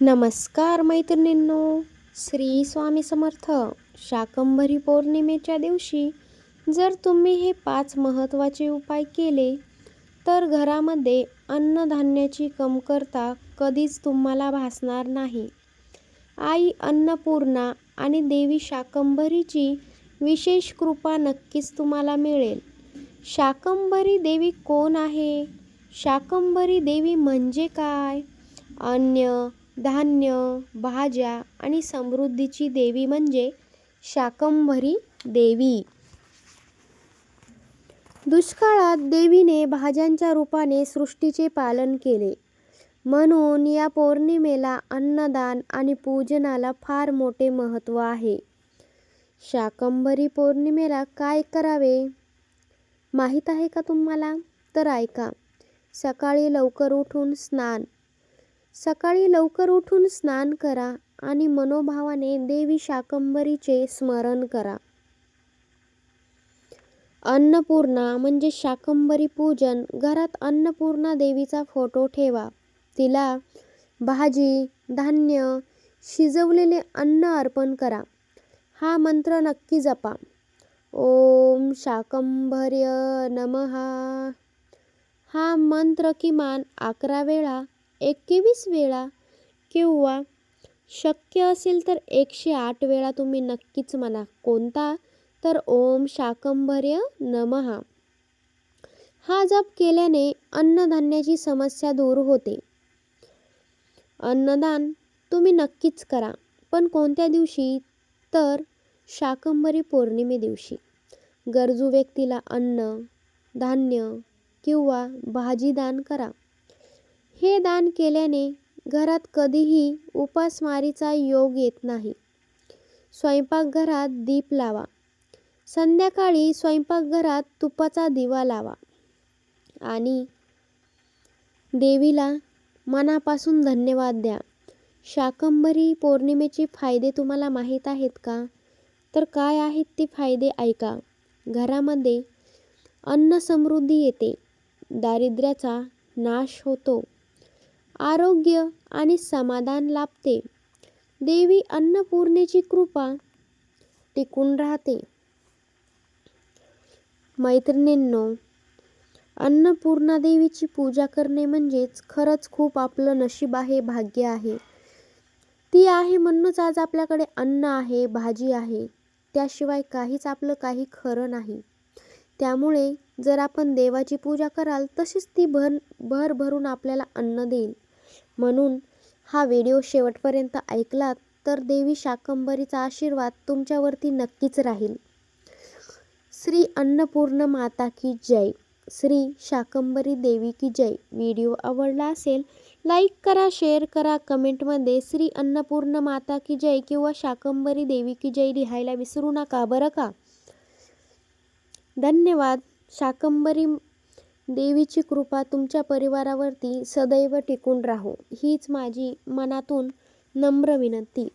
नमस्कार मैत्रिणींनो. श्री स्वामी समर्थ शाकंभरी पौर्णिमेच्या दिवशी जर तुम्ही हे पाच महत्त्वाचे उपाय केले तर घरामध्ये अन्नधान्याची कमतरता कधीच तुम्हाला भासणार नाही. आई अन्नपूर्णा आणि देवी शाकंभरीची विशेष कृपा नक्कीच तुम्हाला मिळेल. शाकंभरी देवी कोण आहे? शाकंभरी देवी म्हणजे काय? अन्न धान्य भाज्या आणि समृद्धीची देवी म्हणजे शाकंभरी देवी. दुष्काळात देवीने भाज्यांच्या रूपाने सृष्टीचे पालन केले. म्हणून या पौर्णिमेला अन्नदान आणि पूजनाला फार मोठे महत्त्व आहे. शाकंभरी पौर्णिमेला काय करावे? माहीत आहे का तुम्हाला? तर ऐका. सकाळी लवकर उठून स्नान सकाळी लवकर उठून स्नान करा आणि मनोभावाने देवी शाकंभरीचे स्मरण करा. अन्नपूर्णा म्हणजे शाकंभरी पूजन. घरात अन्नपूर्णा देवीचा फोटो ठेवा. तिला भाजी धान्य शिजवलेले अन्न अर्पण करा. हा मंत्र नक्की जपा. ओम शाकंभर्य नमहा हा मंत्र किमान अकरा वेळा एकवीस वेळा किंवा शक्य असेल तर एकशे आठ वेळा तुम्ही नक्कीच म्हणा. कोणता? तर ओम शाकंभर्य नमहा हा जप केल्याने अन्नधान्याची समस्या दूर होते. अन्नदान तुम्ही नक्कीच करा पण कोणत्या दिवशी? तर शाकंभरी पौर्णिमे दिवशी. गरजू व्यक्तीला अन्न धान्य किंवा भाजी दान करा. हे दान केल्याने घरात कधीही उपासमारीचा योग येत नाही. स्वयंपाकघरात दीप लावा. संध्याकाळी स्वयंपाकघरात तुपाचा दिवा लावा आणि देवीला मनापासून धन्यवाद द्या. शाकंभरी पौर्णिमेचे फायदे तुम्हाला माहीत आहेत का? तर काय आहेत ते फायदे ऐका. घरामध्ये अन्न समृद्धी येते. दारिद्र्याचा नाश होतो. आरोग्य आणि समाधान लाभते. देवी अन्नपूर्णेची कृपा टिकून राहते. मैत्रिणींनो अन्नपूर्णा देवीची पूजा करणे म्हणजेच खरंच खूप आपलं नशीब आहे भाग्य आहे. ती आहे म्हणूनच आज आपल्याकडे अन्न आहे भाजी आहे. त्याशिवाय काहीच आपलं काही खरं नाही. त्यामुळे जर आपण देवाची पूजा कराल तशीच ती भर भर भरून आपल्याला अन्न देईल. म्हणून हा व्हिडिओ शेवटपर्यंत ऐकलात तर देवी शाकंभरीचा आशीर्वाद तुमच्यावरती नक्कीच राहील. श्री अन्नपूर्ण माता की जय. श्री शाकंभरी देवी की जय. व्हिडिओ आवडला असेल लाईक करा शेअर करा कमेंटमध्ये श्री अन्नपूर्ण माता की जय किंवा शाकंभरी देवी की जय लिहायला विसरू नका बरं का? धन्यवाद. शाकंभरी देवीची कृपा तुमच्या परिवारावरती सदैव टिकून राहो. हीच माझी मनातून नम्र विनंती.